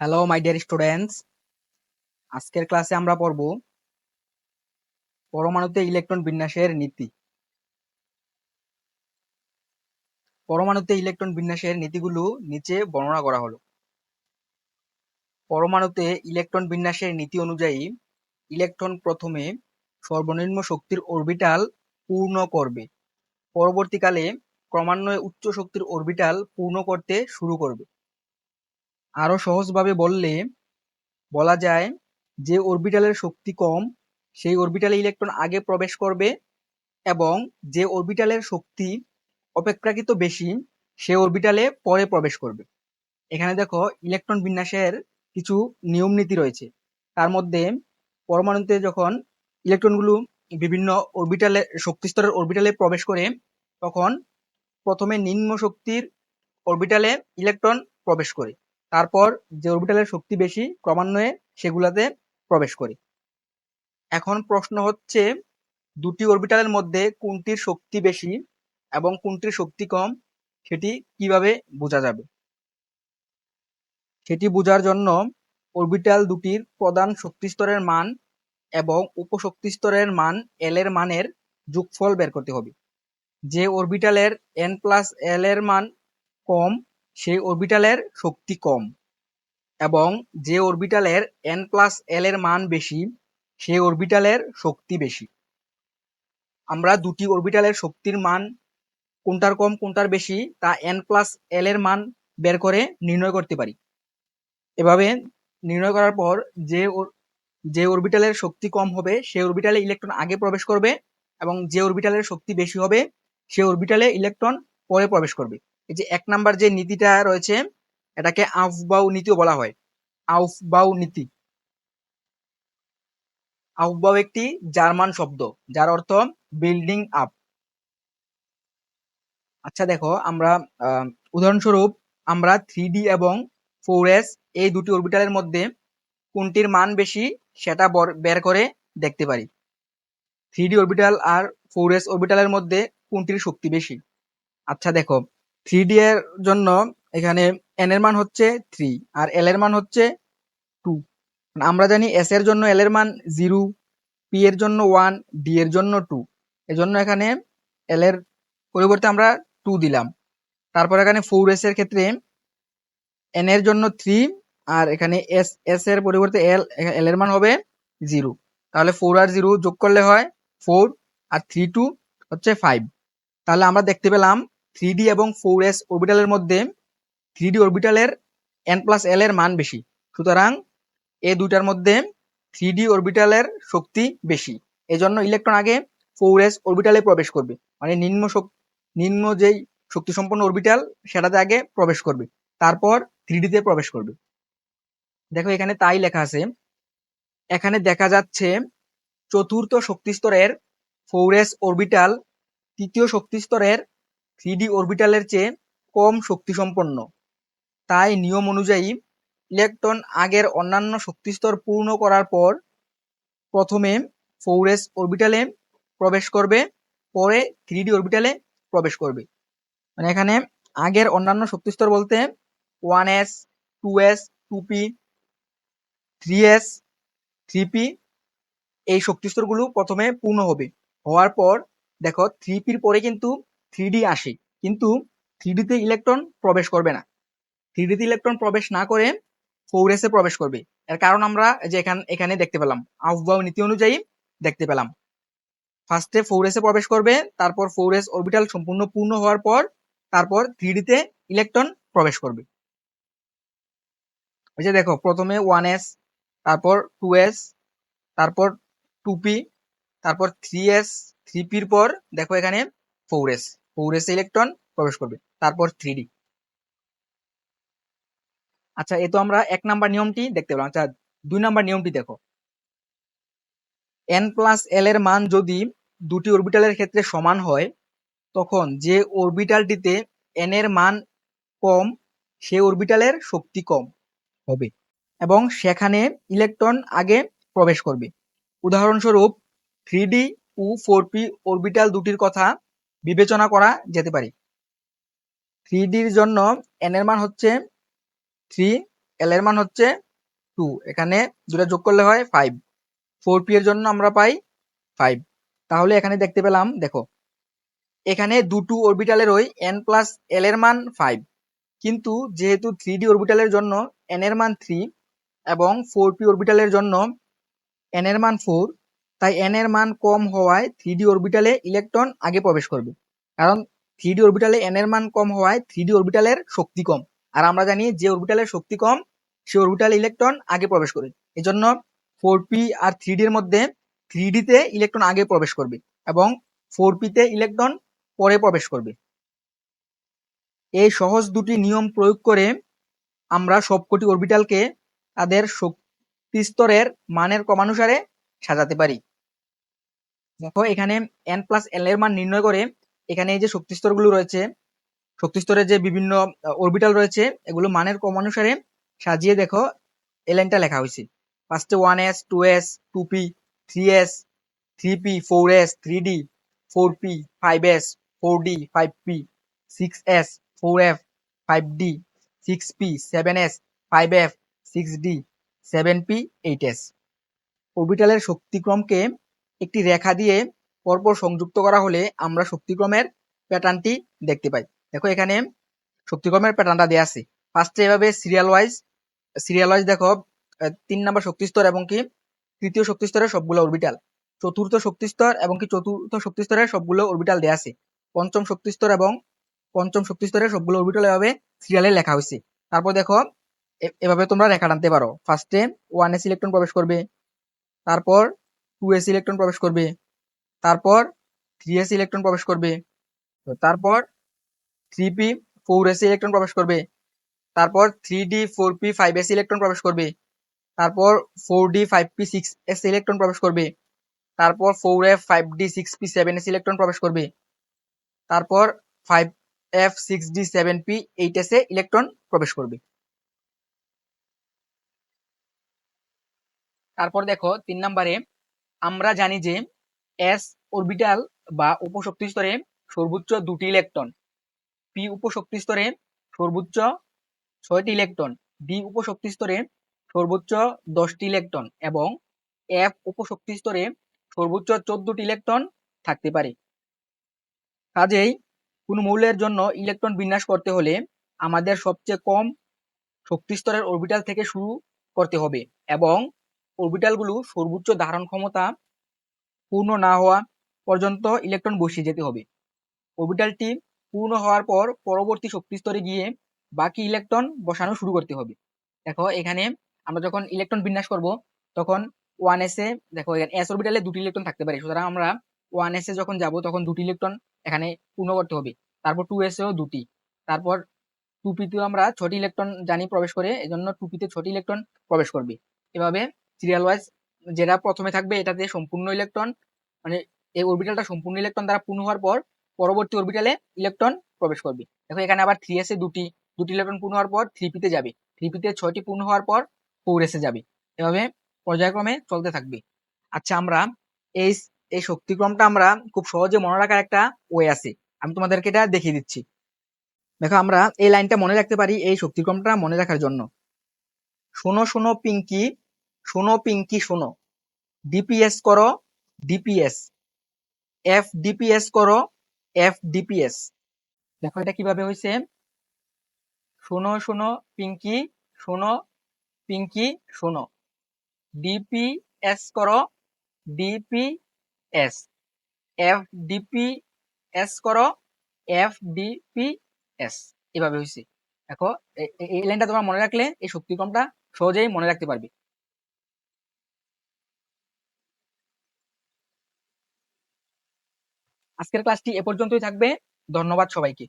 Hello my dear students আজকের ক্লাসে আমরা পড়ব পরমাণুতে ইলেকট্রন বিন্যাসের নীতি। পরমাণুতে ইলেকট্রন বিন্যাসের নীতিগুলো নিচে বর্ণনা করা হলো। পরমাণুতে ইলেকট্রন বিন্যাসের নীতি অনুযায়ী ইলেকট্রন প্রথমে সর্বনিম্ন শক্তির অরবিটাল পূর্ণ করবে। পরবর্তীকালে ক্রমান্বয়ে উচ্চ শক্তির অরবিটাল পূর্ণ করতে শুরু করবে। আরও সহজভাবে বললে বলা যায় যে অরবিটালের শক্তি কম, সেই অরবিটালে ইলেকট্রন আগে প্রবেশ করবে এবং যে অরবিটালের শক্তি অপেক্ষাকৃত বেশি, সে অরবিটালে পরে প্রবেশ করবে। এখানে দেখো ইলেকট্রন বিন্যাসের কিছু নিয়ম নীতি রয়েছে। তার মধ্যে পরমাণুতে যখন ইলেকট্রনগুলো বিভিন্ন অরবিটালে শক্তিস্তরের অরবিটালে প্রবেশ করে, তখন প্রথমে নিম্ন শক্তির অরবিটালে ইলেকট্রন প্রবেশ করে। তারপর যে অরবিটালের শক্তি বেশি, ক্রমান্বয়ে সেগুলাতে প্রবেশ করে। এখন প্রশ্ন হচ্ছে, দুটি অরবিটালের মধ্যে কোনটির শক্তি বেশি এবং কোনটির শক্তি কম, সেটি কীভাবে বোঝা যাবে? সেটি বোঝার জন্য অরবিটাল দুটির প্রধান শক্তি স্তরের মান এবং উপশক্তি স্তরের মান এল এর মানের যোগফল বের করতে হবে। যে অরবিটালের এন প্লাস এল এর মান কম, সেই অরবিটালের শক্তি কম। এবং যে অরবিটালের এন প্লাস এল এর মান বেশি, সেই অরবিটালের শক্তি বেশি। আমরা দুটি অরবিটালের শক্তির মান, কোনটার কম, কোনটার বেশি, তা এন প্লাস এল এর মান বের করে নির্ণয় করতে পারি। এভাবে নির্ণয় করার পর যে যে অরবিটালের শক্তি কম হবে সে অরবিটালে ইলেকট্রন আগে প্রবেশ করবে এবং যে অরবিটালের শক্তি বেশি হবে সে অরবিটালে ইলেকট্রন পরে প্রবেশ করবে। এই যে এক নাম্বার যে নীতিটা রয়েছে, এটাকে আউফবাউ নীতিও বলা হয়। আউফবাউ নীতি। আউফবাউ একটি জার্মান শব্দ, যার অর্থ বিল্ডিং আপ আচ্ছা দেখো, আমরা উদাহরণস্বরূপ আমরা থ্রি এবং ফোর এই দুটি অরবিটালের মধ্যে কোনটির মান বেশি সেটা বের করে দেখতে পারি। থ্রি অরবিটাল আর ফোর এস অরবিটালের মধ্যে কোনটির শক্তি বেশি? আচ্ছা দেখো থ্রি ডি এর জন্য এখানে এন এর মান হচ্ছে থ্রি আর এল এর মান হচ্ছে টু আমরা জানি এস এর জন্য এল এর মান জিরো পি এর জন্য ওয়ান ডি এর জন্য টু এজন্য এখানে এল এর পরিবর্তে আমরা টু দিলাম। তারপর এখানে ফোর এস এর ক্ষেত্রে এন এর জন্য থ্রি আর এখানে এস এস এর পরিবর্তে এল এল এর মান হবে জিরো তাহলে ফোর আর জিরো যোগ করলে হয় ফোর আর থ্রি টু হচ্ছে ফাইভ তাহলে আমরা দেখতে পেলাম থ্রি ডি এবং ফোর এস অরবিটালের মধ্যে থ্রি ডি অরবিটালের এন প্লাস এল এর মান বেশি। সুতরাং এ দুইটার মধ্যে থ্রি ডি অরবিটালের শক্তি বেশি। এজন্য ইলেকট্রন আগে ফোর এস অরবিটালে প্রবেশ করবে। মানে নিম্ন নিম্ন যেই শক্তি সম্পন্ন অরবিটাল সেটাতে আগে প্রবেশ করবে। তারপর থ্রি তে প্রবেশ করবে। দেখো এখানে তাই লেখা আছে। এখানে দেখা যাচ্ছে চতুর্থ শক্তি স্তরের ফোর অরবিটাল তৃতীয় শক্তি স্তরের থ্রি ডি অরবিটালের চেয়ে কম শক্তিসম্পন্ন। তাই নিয়ম অনুযায়ী ইলেকট্রন আগের অন্যান্য শক্তিস্তর পূর্ণ করার পর প্রথমে ফোর এস অরবিটালে প্রবেশ করবে, পরে থ্রি ডি অরবিটালে প্রবেশ করবে। মানে এখানে আগের অন্যান্য শক্তিস্তর বলতে one S, two S, two P, three S, three P এই শক্তিস্তরগুলো প্রথমে পূর্ণ হবে। হওয়ার পর, দেখো থ্রি পির পরে কিন্তু থ্রি ডি আসে। কিন্তু থ্রি ডিতে ইলেকট্রন প্রবেশ করবে না। থ্রি ডিতে ইলেকট্রন প্রবেশ না করে ফোর এসে প্রবেশ করবে। এর কারণ আমরা যে এখান এখানে দেখতে পেলাম। আফবাউ নীতি অনুযায়ী দেখতে পেলাম। ফার্স্টে ফোর এসে প্রবেশ করবে, তারপর ফোর এস অরবিটাল সম্পূর্ণ পূর্ণ হওয়ার পর, তারপর থ্রি ডিতে ইলেকট্রন প্রবেশ করবে। ওই যে দেখো, প্রথমে ওয়ান এস তারপর টু এস তারপর টু পি তারপর থ্রি এস থ্রি পির পর দেখো এখানে four S four S electron প্রবেশ করবে, তারপর থ্রি ডি আচ্ছা এ তো আমরা এক নাম্বার নিয়মটি দেখতে পেলাম। আচ্ছা দুই নাম্বার নিয়মটি দেখো। এন প্লাস এল এর মান যদি দুটি অরবিটালের ক্ষেত্রে সমান হয়, তখন যে অরবিটালটিতে এন এর মান কম, সে অরবিটালের শক্তি কম হবে এবং সেখানে ইলেকট্রন আগে প্রবেশ করবে। উদাহরণস্বরূপ থ্রি ডি ও ফোর পি অরবিটাল দুটির কথা বিবেচনা করা যেতে পারে। থ্রি ডির জন্য এন এর মান হচ্ছে থ্রি এল এর মান হচ্ছে টু। এখানে দুটা যোগ করলে হয় ফাইভ। ফোর পি এর জন্য আমরা পাই ফাইভ। তাহলে এখানে দেখতে পেলাম, দেখো, এখানে দুটো ওই এন প্লাস এল এর মান ফাইভ কিন্তু যেহেতু থ্রি ডি অরবিটালের জন্য এন এর মান থ্রি এবং ফোর পি অরবিটালের জন্য এন এর মান ফোর তাই এন এর মান কম হওয়ায় থ্রি ডি অরবিটালে ইলেকট্রন আগে প্রবেশ করবে। কারণ থ্রি ডি অরবিটালে এন এর মান কম হওয়ায় থ্রি ডি অরবিটালের শক্তি কম। আর আমরা জানি যে অরবিটালের শক্তি কম, সে অরবিটালে ইলেকট্রন আগে প্রবেশ করে এজন্য ফোর পি আর থ্রি ডি এর মধ্যে থ্রি ডিতে ইলেকট্রন আগে প্রবেশ করবে এবং ফোর পিতে ইলেকট্রন পরে প্রবেশ করবে। এই সহজ দুটি নিয়ম প্রয়োগ করে আমরা সবকটি অরবিটালকে তাদের শক্তি স্তরের মানের ক্রমানুসারে সাজাতে পারি। দেখো, এখানে এন প্লাস এল এর মান নির্ণয় করে এখানে এই যে শক্তি স্তরগুলো রয়েছে, শক্তি স্তরের যে বিভিন্ন অরবিটাল রয়েছে, এগুলো মানের ক্রমানুসারে সাজিয়ে দেখো এই লাইনটা লেখা হয়েছে। ফার্স্টে one S two S two P three S three P four S three D four P five S four D five P six S four F five D six P seven S five F six D seven P eight S অরবিটালের শক্তিক্রমকে একটি রেখা দিয়ে পরপর সংযুক্ত করা হলে আমরা শক্তিক্রমের প্যাটার্নটি দেখতে পাই। দেখো এখানে শক্তিক্রমের প্যাটার্নটা দেওয়া আছে। ফার্স্টে এভাবে সিরিয়াল ওয়াইজ সিরিয়াল ওয়াইজ দেখো তিন নম্বর শক্তিস্তর এবং কি তৃতীয় শক্তিস্তরের সবগুলো অরবিটাল চতুর্থ শক্তিস্তর এবং কি চতুর্থ শক্তিস্তরের সবগুলো অরবিটাল দেওয়া আছে। পঞ্চম শক্তিস্তর এবং পঞ্চম শক্তিস্তরের সবগুলো অরবিটাল এভাবে সিরিয়ালে লেখা হয়েছে। তারপর দেখো এভাবে তোমরা রেখা টানতে পারো। ফার্স্টে ওয়ান এস ইলেকট্রন প্রবেশ করবে। তারপর টু এস ইলেকট্রন প্রবেশ করবে। তারপর থ্রি এস ইলেকট্রন প্রবেশ করবে। তারপর three P four S electron প্রবেশ করবে। তারপর three D four P five S electron প্রবেশ করবে। তারপর four D five P six S electron প্রবেশ করবে। তারপর four F five D six P seven S electron প্রবেশ করবে। তারপর five F six D seven P eight S এ electron প্রবেশ করবে। তারপর দেখো তিন নম্বরে, আমরা জানি যে এস অরবিটাল বা উপশক্তি স্তরে সর্বোচ্চ দুটি ইলেকট্রন পি উপশক্তি স্তরে সর্বোচ্চ ছয়টি ইলেকট্রন ডি উপশক্তি স্তরে সর্বোচ্চ দশটি ইলেকট্রন এবং এফ উপশক্তি স্তরে সর্বোচ্চ চোদ্দটি ইলেকট্রন থাকতে পারে। কাজেই কোনো মৌলের জন্য ইলেকট্রন বিন্যাস করতে হলে আমাদের সবচেয়ে কম শক্তি স্তরের অরবিটাল থেকে শুরু করতে হবে এবং অরবিটালগুলো সর্বোচ্চ ধারণ ক্ষমতা পূর্ণ না হওয়া পর্যন্ত ইলেকট্রন বসিয়ে যেতে হবে। অরবিটালটি পূর্ণ হওয়ার পর পরবর্তী শক্তি স্তরে গিয়ে বাকি ইলেকট্রন বসানো শুরু করতে হবে। দেখো, এখানে আমরা যখন ইলেকট্রন বিন্যাস করব, তখন ওয়ান এস এ, দেখো এস অরবিটালে দুটি ইলেকট্রন থাকতে পারে। সুতরাং আমরা ওয়ান এস এ যখন যাব, তখন দুটি ইলেকট্রন এখানে পূর্ণ করতে হবে। তারপর টু এস এও দুটি। তারপর টু পিতেও আমরা ছটি ইলেকট্রন জানি প্রবেশ করে, এজন্য টুপিতে ছটি ইলেকট্রন প্রবেশ করবে। এভাবে সিরিয়াল ওয়াইজ যেটা প্রথমে থাকবে এটাতে সম্পূর্ণ ইলেকট্রন মানে এই অরবিটালটা সম্পূর্ণ ইলেকট্রন দ্বারা পূর্ণ হওয়ার পর, পরবর্তী অরবিটালে ইলেকট্রন প্রবেশ করবে। দেখো, এখানে আবার থ্রি এসে দুটি দুটি ইলেকট্রন পূর্ণ হওয়ার পর থ্রি পিতে যাবে। থ্রি পিতে ছয়টি পূর্ণ হওয়ার পর ফোর এসে যাবে। এভাবে পর্যায়ক্রমে চলতে থাকবে। আচ্ছা আমরা এই এই শক্তিক্রমটা আমরা খুব সহজে মনে রাখার একটা ওয়ে আছে। আমি তোমাদেরকে এটা দেখিয়ে দিচ্ছি। দেখো, আমরা এই লাইনটা মনে রাখতে পারি এই শক্তিক্রমটা মনে রাখার জন্য। শোনো শোনো, পিঙ্কি। শোনো পিঙ্কি, শোনো। ডিপিএস করো ডিপিএস এফ ডিপিএস করো এফ ডিপিএস দেখো এটা কীভাবে হয়েছে শোনো শোনো, পিঙ্কি শোনো পিঙ্কি, শোনো। ডিপিএস করো ডিপিএস এফ ডিপিএস করো এফ ডিপিএস এভাবে হয়েছে দেখো এই লাইনটা তোমরা মনে রাখলে এই শক্তিক্রমটা সহজেই মনে রাখতে পারবে। আজকের ক্লাসটি এ পর্যন্তই থাকবে। ধন্যবাদ সবাইকে।